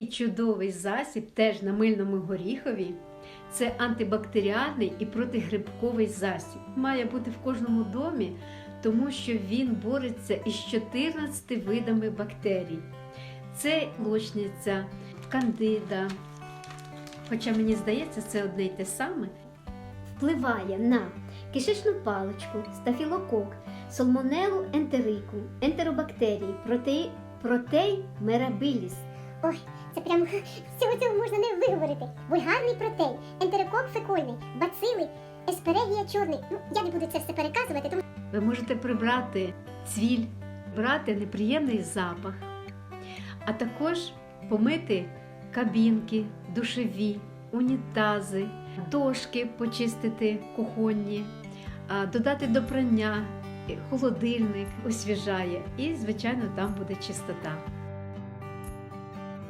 І чудовий засіб теж на мильному горіхові. Це антибактеріальний і протигрибковий засіб. Має бути в кожному домі, тому що він бореться із 14 видами бактерій. Це лочниця, кандида. Хоча мені здається, це одне й те саме. впливає на кишечну паличку, стафілокок, сальмонелу ентерику, ентеробактерії, протеї, протей мерабіліс. Ой, це прям всього цього можна не виговорити. Вульгарний протей, ентерокок фекольний, бацили, есперегія чорний. Ну, я не буду це все переказувати, тому Ви можете прибрати цвіль, брати неприємний запах, а також помити кабінки, душеві, унітази, дошки почистити кухонні, додати до прання, холодильник освіжає і, звичайно, там буде чистота.